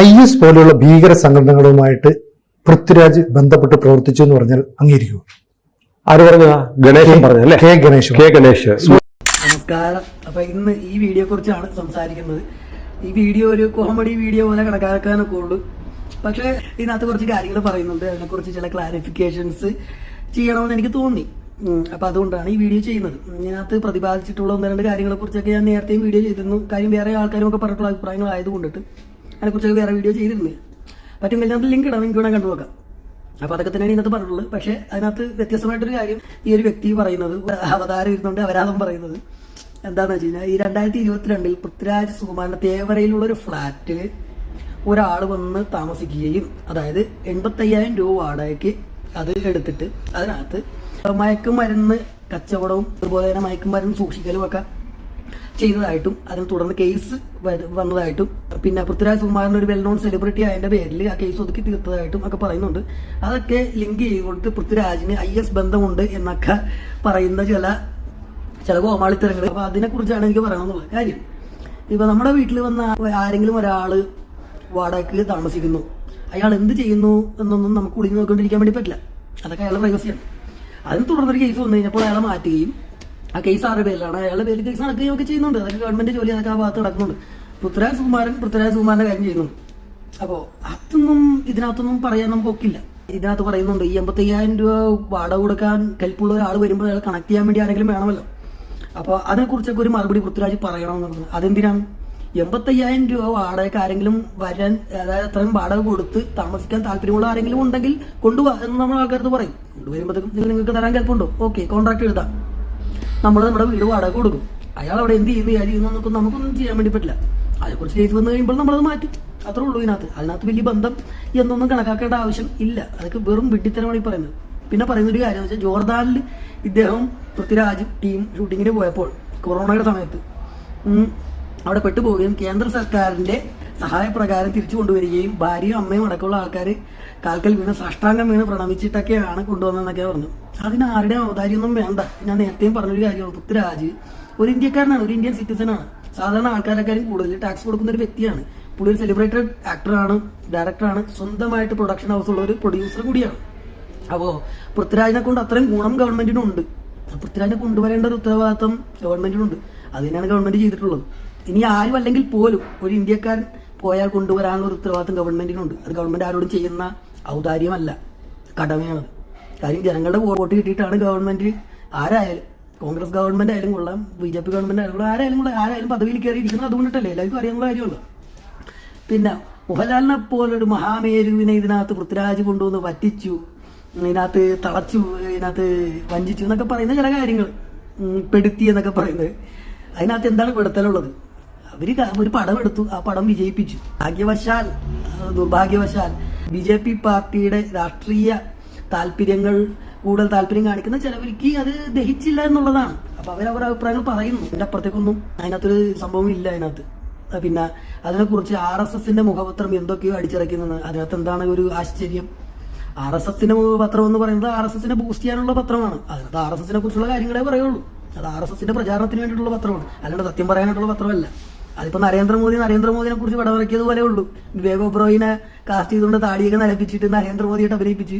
I S പോലെയുള്ള ഭീകര സംഘടനകളുമായിട്ട് പൃഥ്വിരാജ് ബന്ധപ്പെട്ട് പ്രവർത്തിച്ചു എന്ന് പറഞ്ഞാൽ അംഗീകരിക്കും ആര് പറഞ്ഞതാ ഗണേശൻ പറഞ്ഞല്ലേ കെ ഗണേശ് കെ ഗണേശ്. നമസ്കാരം. അപ്പൊ ഇന്ന് ഈ വീഡിയോ കുറിച്ചാണ് സംസാരിക്കുന്നത്. ഈ വീഡിയോ ഒരു കോമഡി വീഡിയോ പോലെ കണക്കാക്കാനൊക്കെ ഉള്ളൂ. പക്ഷെ ഇതിനകത്ത് കുറച്ച് കാര്യങ്ങൾ പറയുന്നുണ്ട്. അതിനെക്കുറിച്ച് ചില ക്ലാരിഫിക്കേഷൻസ് ചെയ്യണമെന്ന് എനിക്ക് തോന്നി. അപ്പൊ അതുകൊണ്ടാണ് ഈ വീഡിയോ ചെയ്യുന്നത്. ഇതിനകത്ത് പ്രതിപാദിച്ചിട്ടുള്ള ഒന്ന് രണ്ട് കാര്യങ്ങളെ കുറിച്ചൊക്കെ ഞാൻ നേരത്തെയും വീഡിയോ ചെയ്തിരുന്നു. കാര്യം വേറെ ആൾക്കാരും ഒക്കെ പറഞ്ഞിട്ടുള്ള അഭിപ്രായങ്ങൾ ആയതുകൊണ്ടിട്ട് അതിനെക്കുറിച്ചൊക്കെ വേറെ വീഡിയോ ചെയ്തിരുന്നു പറ്റുമെങ്കിൽ അതിനകത്ത് ലിങ്ക് ഇടാം എനിക്ക് വേണം കണ്ടുനോക്കാം അപ്പോൾ അതൊക്കെ തന്നെയാണ് ഇന്നത്തെ പറഞ്ഞിട്ടുള്ളത്. പക്ഷേ അതിനകത്ത് വ്യത്യസ്തമായിട്ടൊരു കാര്യം ഈ ഒരു വ്യക്തി പറയുന്നത് അവതാരം ഇരുന്നുകൊണ്ട് അവരാധം പറയുന്നത് എന്താണെന്ന് വെച്ച് കഴിഞ്ഞാൽ ഈ രണ്ടായിരത്തി ഇരുപത്തിരണ്ടിൽ പൃഥ്വിരാജ് സുകുമാരന്റെ തേവരയിലുള്ള ഒരു ഫ്ലാറ്റിൽ ഒരാൾ വന്ന് താമസിക്കുകയും അതായത് എൺപത്തയ്യായിരം രൂപ വാടകയ്ക്ക് അത് എടുത്തിട്ട് അതിനകത്ത് മയക്കുമരുന്ന് കച്ചവടവും അതുപോലെ തന്നെ മയക്കുമരുന്ന് സൂക്ഷിക്കലും ഒക്കെ ചെയ്തതായിട്ടും അതിനെ തുടർന്ന് കേസ് വന്നതായിട്ടും പിന്നെ പൃഥ്വിരാജ് കുമാറിന്റെ ഒരു വെൽ നോൺ സെലിബ്രിറ്റി ആയതിന്റെ പേരിൽ ആ കേസ് ഒതുക്കി തീർത്തതായിട്ടും ഒക്കെ പറയുന്നുണ്ട്. അതൊക്കെ ലിങ്ക് ചെയ്തുകൊണ്ട് പൃഥ്വിരാജിന് ഐ എസ് ബന്ധമുണ്ട് എന്നൊക്കെ പറയുന്ന ചില ചില കോമാളിത്തരങ്ങൾ അപ്പൊ അതിനെ കുറിച്ചാണ് എനിക്ക് പറയണമെന്നുള്ള കാര്യം ഇപ്പൊ നമ്മുടെ വീട്ടിൽ വന്ന ആരെങ്കിലും ഒരാൾ വാടകയ്ക്ക് താമസിക്കുന്നു. അയാൾ എന്ത് ചെയ്യുന്നു എന്നൊന്നും നമുക്ക് ഒളിഞ്ഞു നോക്കിക്കൊണ്ടിരിക്കാൻ വേണ്ടി പറ്റില്ല. അതൊക്കെ അയാളുടെ പ്രൈവസിയാണ് അതിന് തുടർന്നൊരു കേസ് വന്നു കഴിഞ്ഞപ്പോൾ അയാളെ മാറ്റുകയും ആ കേസ് ആരുടെ പേരിലാണ് അയാളുടെ പേരിൽ കേസ് നടക്കുകയും ഒക്കെ ചെയ്യുന്നുണ്ട്. അതൊക്കെ ഗവൺമെന്റ് ജോലി അതൊക്കെ ആ ഭാഗത്ത് നടക്കുന്നുണ്ട്. പൃഥ്വിരാജ് സുകുമാരൻ പൃഥ്വിരാജ് സുകുമാരന്റെ കാര്യം ചെയ്യുന്നു. അപ്പോ അതൊന്നും ഇതിനകത്തൊന്നും പറയാൻ നമുക്ക് ഒക്കില്ല ഇതിനകത്ത് പറയുന്നുണ്ട് ഈ എൺപത്തയ്യായിരം രൂപ വാടക കൊടുക്കാൻ കെൽപ്പുള്ള ഒരാൾ വരുമ്പോൾ അയാൾ കണക്ട് ചെയ്യാൻ വേണ്ടി ആരെങ്കിലും വേണമല്ലോ. അപ്പോൾ അതിനെക്കുറിച്ചൊക്കെ ഒരു മറുപടി പൃഥ്വിരാജ് പറയണമെന്നുള്ളത്. അതെന്തിനാണ്? എൺപത്തയ്യായിരം രൂപ വാടകയ്ക്ക് ആരെങ്കിലും വരാൻ അതായത് അത്രയും വാടക കൊടുത്ത് താമസിക്കാൻ താല്പര്യമുള്ള ആരെങ്കിലും ഉണ്ടെങ്കിൽ കൊണ്ടുപോവാ എന്ന് നമ്മൾ ആൾക്കാർക്ക് പറയും. കൊണ്ടുവരുമ്പോഴത്തേക്കും നിങ്ങൾ നിങ്ങൾക്ക് തരാൻ കൽപ്പുണ്ടോ? ഓക്കെ കോൺട്രാക്ട് എഴുതാം. നമ്മൾ നമ്മുടെ വീട് വാടക കൊടുക്കും. അയാൾ അവിടെ എന്ത് ചെയ്യുന്നു കാര്യം ചെയ്യുന്നു നമുക്കൊന്നും ചെയ്യാൻ വേണ്ടി പറ്റില്ല. അതേക്കുറിച്ച് ചെയ്തു വന്നു കഴിയുമ്പോൾ നമ്മളത് മാറ്റും. അത്രേ ഉള്ളൂ ഇതിനകത്ത്. അതിനകത്ത് വലിയ ബന്ധം എന്നൊന്നും കണക്കാക്കേണ്ട ആവശ്യം ഇല്ല. അതൊക്കെ വെറും വിഡ്ഢിത്തരമാണ് ഈ പറയുന്നത്. പിന്നെ പറയുന്ന ഒരു കാര്യം വെച്ചാൽ ജോർദാനിൽ ഇദ്ദേഹം പൃഥ്വിരാജ് ടീം ഷൂട്ടിങ്ങിന് പോയപ്പോൾ കൊറോണയുടെ സമയത്ത് അവിടെ പെട്ടുപോവുകയും കേന്ദ്ര സർക്കാരിന്റെ സഹായപ്രകാരം തിരിച്ചു കൊണ്ടുവരികയും ഭാര്യയും അമ്മയും അടക്കമുള്ള ആൾക്കാർ കാൽക്കൽ വീണ് സാഷ്ടാംഗം വീണ് പ്രണമിച്ചിട്ടൊക്കെയാണ് കൊണ്ടുവന്നതെന്നൊക്കെ പറഞ്ഞു. അതിന് ആരുടെയും അവതാരിയൊന്നും വേണ്ട. ഞാൻ നേരത്തെയും പറഞ്ഞൊരു കാര്യമാണ്. പൃഥ്വിരാജ് ഒരു ഇന്ത്യക്കാരനാണ്. ഒരു ഇന്ത്യൻ സിറ്റിസൺ ആണ്. സാധാരണ ആൾക്കാരെക്കാരും കൂടുതൽ ടാക്സ് കൊടുക്കുന്ന ഒരു വ്യക്തിയാണ്. പുള്ളി ഒരു സെലിബ്രേറ്റഡ് ആക്ടറാണ് ഡയറക്ടറാണ് സ്വന്തമായിട്ട് പ്രൊഡക്ഷൻ ഹൗസ് ഉള്ള ഒരു പ്രൊഡ്യൂസർ കൂടിയാണ്. അപ്പോ പൃഥ്വിരാജിനെ കൊണ്ട് അത്രയും ഗുണം ഗവൺമെന്റിനുണ്ട് പൃഥ്വിരാജിനെ കൊണ്ടുവരേണ്ട ഒരു ഉത്തരവാദിത്വം ഗവൺമെന്റിനുണ്ട് അത് തന്നെയാണ് ഗവൺമെന്റ് ചെയ്തിട്ടുള്ളത്. ഇനി ആരും അല്ലെങ്കിൽ പോലും ഒരു ഇന്ത്യക്കാരൻ പോയാൽ കൊണ്ടുവരാനുള്ള ഒരു ഉത്തരവാദിത്വം ഗവൺമെന്റിനുണ്ട് അത് ഗവൺമെന്റ് ആരോടും ചെയ്യുന്ന ഔദാര്യമല്ല കടമയാണത് കാര്യം ജനങ്ങളുടെ വോട്ട് കിട്ടിയിട്ടാണ് ഗവൺമെന്റ് ആരായാലും കോൺഗ്രസ് ഗവൺമെന്റ് ആയാലും കൊള്ളാം ബി ജെ പി ഗവൺമെന്റ് ആയാലും കൊള്ളാം ആരായാലും കൊള്ളാം ആരായാലും പദവിയിൽ കയറിയിരിക്കുന്നത് അതുകൊണ്ടിട്ടല്ലേ? എല്ലാവർക്കും അറിയാനുള്ള കാര്യമല്ലോ പിന്നെ മോഹൻലാലിനെ പോലൊരു മഹാമേരുവിനെ ഇതിനകത്ത് പൃഥ്വിരാജ് കൊണ്ടുവന്ന് പറ്റിച്ചു ഇതിനകത്ത് തളച്ചു ഇതിനകത്ത് വഞ്ചിച്ചു എന്നൊക്കെ പറയുന്ന ചില കാര്യങ്ങൾ പെടുത്തി എന്നൊക്കെ പറയുന്നത്. അതിനകത്ത് എന്താണ് പെടുത്തലുള്ളത്? അവർ ക- ഒരു പടം എടുത്തു ആ പടം വിജയിപ്പിച്ചു. ഭാഗ്യവശാൽ ദുർഭാഗ്യവശാൽ ബി ജെ പി പാർട്ടിയുടെ രാഷ്ട്രീയ താല്പര്യങ്ങൾ കൂടുതൽ താല്പര്യം കാണിക്കുന്ന ചിലവർക്ക് അത് ദഹിച്ചില്ല എന്നുള്ളതാണ്. അപ്പൊ അവരവരുടെ അഭിപ്രായങ്ങൾ പറയുന്നു. എന്റെ അപ്പുറത്തേക്കൊന്നും അതിനകത്തൊരു സംഭവം ഇല്ല അതിനകത്ത്. പിന്നെ അതിനെക്കുറിച്ച് ആർ എസ് എസിന്റെ മുഖപത്രം എന്തൊക്കെയോ അടിച്ചിറക്കുന്നത് അതിനകത്ത് എന്താണ് ഒരു ആശ്ചര്യം? ആർ എസ് എസിന്റെ പത്രം എന്ന് പറയുന്നത് ആർ എസ് എസിനെ ബൂസ്റ്റ് ചെയ്യാനുള്ള പത്രമാണ്. അതിനകത്ത് ആർ എസ് എസിനെ കുറിച്ചുള്ള കാര്യങ്ങളെ പറയുള്ളൂ. അത് ആർ എസ് എസിന്റെ പ്രചാരണത്തിന് വേണ്ടിയിട്ടുള്ള പത്രമാണ്. അല്ലാണ്ട് സത്യം പറയാനായിട്ടുള്ള പത്രമല്ല. അതിപ്പോ നരേന്ദ്രമോദി നരേന്ദ്രമോദിനെ കുറിച്ച് പടമിറക്കിയത് പോലെ ഉള്ളൂ. വിവേക് ഒബ്രോയിനെ കാസ്റ്റ് ചെയ്തുകൊണ്ട് താടിയൊക്കെ നരപ്പിച്ചിട്ട് നരേന്ദ്രമോദിയായിട്ട് അഭിനയിപ്പിച്ച്.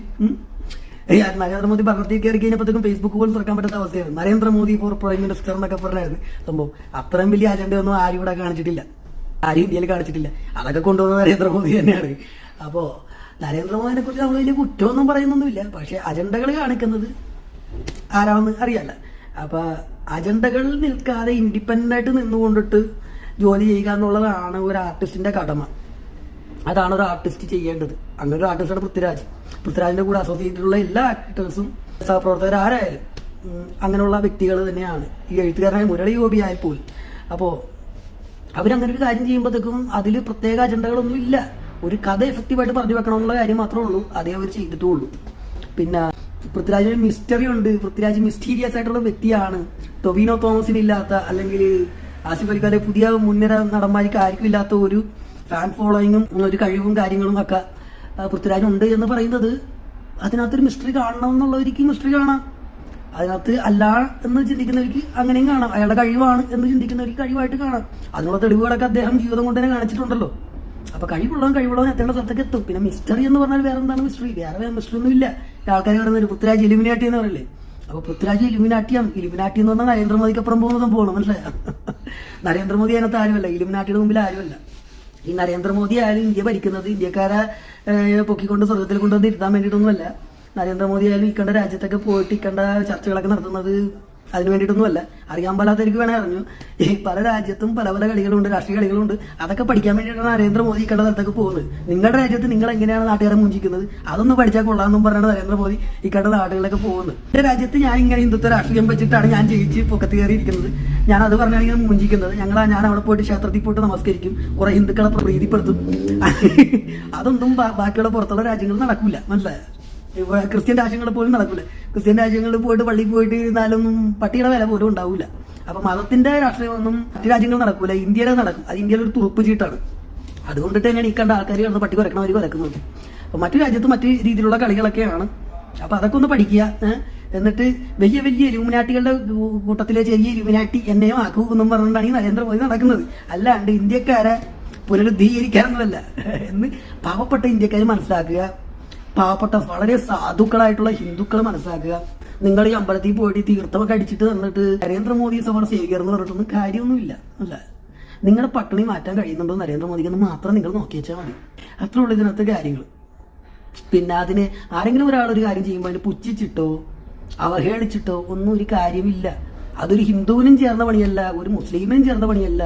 നരേന്ദ്രമോദി ഭരണത്തിൽ കയറി കഴിഞ്ഞപ്പോഴത്തേക്കും ഫേസ്ബുക്ക് പോലും തുറക്കാൻ പറ്റാത്ത അവസ്ഥയാണ് നരേന്ദ്രമോദി ഫോർ പ്രൈം മിനിസ്റ്റർ എന്നൊക്കെ പറഞ്ഞായിരുന്നു. സംഭവം അത്രയും വലിയ അജണ്ടയൊന്നും ആരും ഇവിടെ കാണിച്ചിട്ടില്ല. ആരും ഇന്ത്യയിൽ കാണിച്ചിട്ടില്ല. അതൊക്കെ കൊണ്ടുവന്ന നരേന്ദ്രമോദി തന്നെയാണ്. അപ്പോ നരേന്ദ്രമോദിനെ കുറിച്ച് നമ്മൾ വലിയ കുറ്റമൊന്നും പറയുന്നൊന്നുമില്ല. പക്ഷെ അജണ്ടകൾ കാണിക്കുന്നത് ആരാണെന്ന് അറിയാല്ല. അപ്പൊ അജണ്ടകൾ നിൽക്കാതെ ഇൻഡിപെൻഡന്റ് ആയിട്ട് നിന്നുകൊണ്ടിട്ട് ജോലി ചെയ്യുക എന്നുള്ളതാണ് ഒരു ആർട്ടിസ്റ്റിന്റെ കടമ. അതാണ് ഒരു ആർട്ടിസ്റ്റ് ചെയ്യേണ്ടത്. അങ്ങനെ ഒരു ആർട്ടിസ്റ്റാണ് പൃഥ്വിരാജ്. പൃഥ്വിരാജിന്റെ കൂടെ അസോസിയേറ്റഡുള്ള എല്ലാ ആക്ടേഴ്സും സഹപ്രവർത്തകർ ആരായാലും അങ്ങനെയുള്ള വ്യക്തികൾ തന്നെയാണ്. ഈ എഴുത്തുകാരനായ മുരളി ഗോപി ആയപ്പോൾ. അപ്പോൾ അവരങ്ങനെ ഒരു കാര്യം ചെയ്യുമ്പോഴത്തേക്കും അതിൽ പ്രത്യേക അജണ്ടകളൊന്നും ഇല്ല. ഒരു കഥ എഫക്റ്റീവായിട്ട് പറഞ്ഞു വെക്കണമെന്നുള്ള കാര്യം മാത്രമേ ഉള്ളൂ. അതേ അവർ ചെയ്തിട്ടുള്ളൂ. പിന്നെ പൃഥ്വിരാജിന് മിസ്റ്ററി ഉണ്ട്. പൃഥ്വിരാജ് മിസ്റ്റീരിയസ് ആയിട്ടുള്ള വ്യക്തിയാണ്. ടൊവിനോ തോമസിന് ഇല്ലാത്ത അല്ലെങ്കിൽ ആസിഫ് അലിഖാന്റെ പുതിയ മുൻനിര നടന്മാർക്ക് ആർക്കും ഇല്ലാത്ത ഒരു ഫാൻ ഫോളോയിങ്ങും ഒരു കഴിവും കാര്യങ്ങളും ഒക്കെ പൃഥ്വിരാജുണ്ട് എന്ന് പറയുന്നത്. അതിനകത്തൊരു മിസ്റ്ററി കാണണം എന്നുള്ളവർക്ക് മിസ്റ്ററി കാണാം. അതിനകത്ത് അല്ല എന്ന് ചിന്തിക്കുന്നവർക്ക് അങ്ങനെയും കാണാം. അയാളുടെ കഴിവാണ് എന്ന് ചിന്തിക്കുന്നവർക്ക് കഴിവായിട്ട് കാണാം. അതിനുള്ള തെളിവുകളൊക്കെ അദ്ദേഹം ജീവിതം കൊണ്ട് തന്നെ കാണിച്ചിട്ടുണ്ടല്ലോ. അപ്പൊ കഴിവുള്ളവൻ കഴിവുള്ളവൻ എത്തേണ്ട സ്ഥലത്തേക്ക് എത്തും. പിന്നെ മിസ്റ്ററി എന്ന് പറഞ്ഞാൽ വേറെ എന്താണ് മിസ്റ്ററി വേറെ മിസ്റ്ററി ഒന്നും ഇല്ല. ആൾക്കാർ പറയുന്നത് പൃഥ്വിരാജ് ഇലുമിനാട്ടി എന്ന് പറയില്ലേ? അപ്പൊ പൃഥ്വിരാജ് ഇലുമിനാട്ടിയാണ് ഇലുമിനാട്ടി എന്ന് പറഞ്ഞാൽ നരേന്ദ്രമോദിക്ക് അപ്പുറം പോകുന്ന സംഭവമാണ് മനസ്സിലായോ? നരേന്ദ്രമോദി അതിനകത്ത് ആരുമല്ല. ഇലുമിനാട്ടിയുടെ മുമ്പിൽ ആരുമല്ല. ഈ നരേന്ദ്രമോദി ആയാലും ഇന്ത്യ ഭരിക്കുന്നത്? ഇന്ത്യക്കാരെ പൊക്കിക്കൊണ്ട് സ്വർഗത്തിൽ കൊണ്ടുവന്ന് ഇരുത്താൻ വേണ്ടിയിട്ടൊന്നുമല്ല. നരേന്ദ്രമോദി ആയാലും ഇക്കണ്ട രാജ്യത്തൊക്കെ പോയിട്ട് ഇക്കണ്ട ചർച്ചകളൊക്കെ നടത്തുന്നത് അതിന് വേണ്ടിയിട്ടൊന്നുമല്ല. അറിയാൻ പാടാത്തവർക്ക് വേണേ അറിഞ്ഞു. ഈ പല രാജ്യത്തും പല പല കളികളുണ്ട് രാഷ്ട്രീയ കളികളുണ്ട്. അതൊക്കെ പഠിക്കാൻ വേണ്ടിയിട്ടാണ് നരേന്ദ്രമോദി ഇക്കണ്ട സ്ഥലത്തൊക്കെ പോകുന്നത്. നിങ്ങളുടെ രാജ്യത്ത് നിങ്ങൾ എങ്ങനെയാണ് നാട്ടുകാരെ മുഞ്ചിക്കുന്നത്? അതൊന്ന് പഠിച്ചാൽ കൊള്ളാമെന്നും പറഞ്ഞാണ് നരേന്ദ്രമോദി ഇക്കണ്ട നാടുകളിലൊക്കെ പോകുന്നത്. എന്റെ രാജ്യത്ത് ഞാൻ ഇങ്ങനെ ഹിന്ദുത്വ രാഷ്ട്രീയം വെച്ചിട്ടാണ് ഞാൻ ജയിച്ച് പൊക്കത്ത് കയറിയിരിക്കുന്നത്. ഞാൻ അത് പറഞ്ഞാണ് ഇങ്ങനെ മുഞ്ചിക്കുന്നത്. ഞങ്ങൾ ഞാൻ അവിടെ പോയിട്ട് ക്ഷേത്രത്തിൽ പോയിട്ട് നമസ്കരിക്കും. കുറെ ഹിന്ദുക്കളെ പ്രീതിപ്പെടുത്തും. അതൊന്നും ബാക്കിയുള്ള പുറത്തുള്ള രാജ്യങ്ങളിൽ നടക്കില്ല മനസ്സിലായോ? ക്രിസ്ത്യൻ രാജ്യങ്ങളിൽ പോലും നടക്കൂല. ക്രിസ്ത്യൻ രാജ്യങ്ങളിൽ പോയിട്ട് പള്ളിയിൽ പോയിട്ട് ഇരുന്നാലൊന്നും പട്ടിയുടെ വില പോലും ഉണ്ടാവില്ല അപ്പൊ മതത്തിന്റെ രാഷ്ട്രീയമൊന്നും മറ്റു രാജ്യങ്ങളിൽ നടക്കൂല. ഇന്ത്യയിലെ നടക്കും. അത് ഇന്ത്യയിലെ ഒരു തുറപ്പ് ചീട്ടാണ്. അതുകൊണ്ടിട്ട് തന്നെയാണ് ഈ കണ്ട ആൾക്കാർ കിടന്ന് പട്ടി കുരക്കണവർ കുരക്കുന്നത് അപ്പൊ മറ്റു രാജ്യത്ത് മറ്റു രീതിയിലുള്ള കളികളൊക്കെയാണ്. അപ്പൊ അതൊക്കെ ഒന്ന് പഠിക്കുക എന്നിട്ട് വലിയ വലിയ ഇലുമിനാട്ടികളുടെ കൂട്ടത്തിലെ ചെറിയ ഇലുമിനാട്ടി എന്നെയും ആക്കൂ എന്നും പറഞ്ഞിട്ടാണ് ഈ നരേന്ദ്രമോദി നടക്കുന്നത്. അല്ലാണ്ട് ഇന്ത്യക്കാരെ പുനരുദ്ധീകരിക്കാനൊന്നുമല്ല. എന്ന് പാവപ്പെട്ട ഇന്ത്യക്കാർ മനസ്സിലാക്കുക. പാവപ്പെട്ട വളരെ സാധുക്കളായിട്ടുള്ള ഹിന്ദുക്കൾ മനസ്സിലാക്കുക. നിങ്ങൾ ഈ അമ്പലത്തിൽ പോയിട്ട് തീർത്ഥമൊക്കെ അടിച്ചിട്ട് തന്നിട്ട് നരേന്ദ്രമോദി സഭ സ്വീകരണം എന്ന് പറഞ്ഞിട്ടൊന്നും കാര്യമൊന്നുമില്ല അല്ല? നിങ്ങളുടെ പട്ടിണി മാറ്റാൻ കഴിയുന്നുണ്ടോ നരേന്ദ്രമോദിക്ക് എന്ന് മാത്രം നിങ്ങൾ നോക്കി വെച്ചാൽ മതി. അത്രേ ഉള്ളൂ ഇതിനകത്ത് കാര്യങ്ങൾ. പിന്നെ അതിന് ആരെങ്കിലും ഒരാൾ ഒരു കാര്യം ചെയ്യുമ്പോൾ അതിന് പുച്ഛിച്ചിട്ടോ അവഹേളിച്ചിട്ടോ ഒന്നും ഒരു കാര്യമില്ല. അതൊരു ഹിന്ദുവിനും ചേർന്ന പണിയല്ല ഒരു മുസ്ലിമിനും ചേർന്ന പണിയല്ല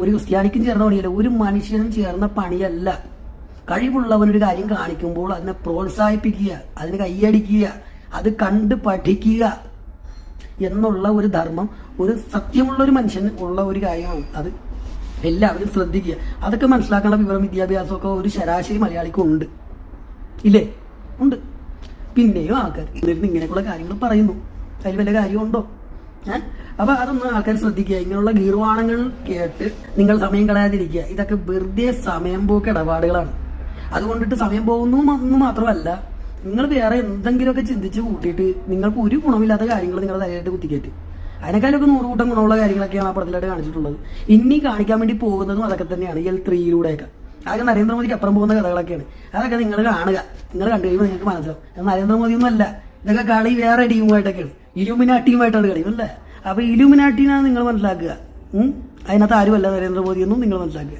ഒരു ക്രിസ്ത്യാനിക്കും ചേർന്ന പണിയല്ല ഒരു മനുഷ്യനും ചേർന്ന പണിയല്ല. കഴിവുള്ളവൻ ഒരു കാര്യം കാണിക്കുമ്പോൾ അതിനെ പ്രോത്സാഹിപ്പിക്കുക അതിന് കൈയടിക്കുക അത് കണ്ട് പഠിക്കുക എന്നുള്ള ഒരു ധർമ്മം ഒരു സത്യമുള്ള ഒരു മനുഷ്യന് ഉള്ള ഒരു കാര്യമാണ്. അത് എല്ലാവരും ശ്രദ്ധിക്കുക. അതൊക്കെ മനസ്സിലാക്കേണ്ട വിവരം വിദ്യാഭ്യാസമൊക്കെ ഒരു ശരാശരി മലയാളിക്ക് ഉണ്ട്. ഇല്ലേ? ഉണ്ട്. പിന്നെയും ആൾക്കാർ ഇരുന്ന് ഇങ്ങനെയൊക്കെയുള്ള കാര്യങ്ങൾ പറയുന്നു. അതിൽ വല്ല കാര്യമുണ്ടോ? ഏഹ് അപ്പൊ അതൊന്നും ആൾക്കാർ ശ്രദ്ധിക്കുക. ഇങ്ങനെയുള്ള ഗീർവാണങ്ങൾ കേട്ട് നിങ്ങൾ സമയം കളയാതിരിക്കുക. ഇതൊക്കെ വെറുതെ സമയം പോക്ക് ഇടപാടുകളാണ്. അതുകൊണ്ടിട്ട് സമയം പോകുന്നു എന്ന് മാത്രമല്ല നിങ്ങൾ വേറെ എന്തെങ്കിലുമൊക്കെ ചിന്തിച്ച് കൂട്ടിയിട്ട് നിങ്ങൾക്ക് ഒരു ഗുണമില്ലാത്ത കാര്യങ്ങൾ നിങ്ങളുടെ തലയായിട്ട് കുത്തിക്കയറ്റി അതിനേക്കാളൊക്കെ നൂറ് കൂട്ടം ഗുണമുള്ള കാര്യങ്ങളൊക്കെയാണ് ആ പടത്തിലായിട്ട് കാണിച്ചിട്ടുള്ളത്. ഇനി കാണിക്കാൻ വേണ്ടി പോകുന്നതും അതൊക്കെ തന്നെയാണ് എൽ ത്രീയിലൂടെയൊക്കെ അതൊക്കെ നരേന്ദ്രമോദിക്ക് അപ്പുറം പോകുന്ന കഥകളൊക്കെയാണ്. അതൊക്കെ നിങ്ങൾ കാണുക. നിങ്ങൾ കണ്ടു കഴിയുമ്പോൾ നിങ്ങൾക്ക് മനസ്സിലാവും. അത് നരേന്ദ്രമോദി ഒന്നും അല്ല ഇതൊക്കെ കളി വേറെ ടീമുമായിട്ടൊക്കെയാണ്. ഇലുമിനാട്ടിയുമായിട്ടാണ് കളി അല്ലേ? അപ്പൊ ഇലുമിനാട്ടിനാണ് നിങ്ങൾ മനസ്സിലാക്കുക? അതിനകത്ത് ആരുമല്ല നരേന്ദ്രമോദി എന്നും നിങ്ങൾ മനസ്സിലാക്കുക.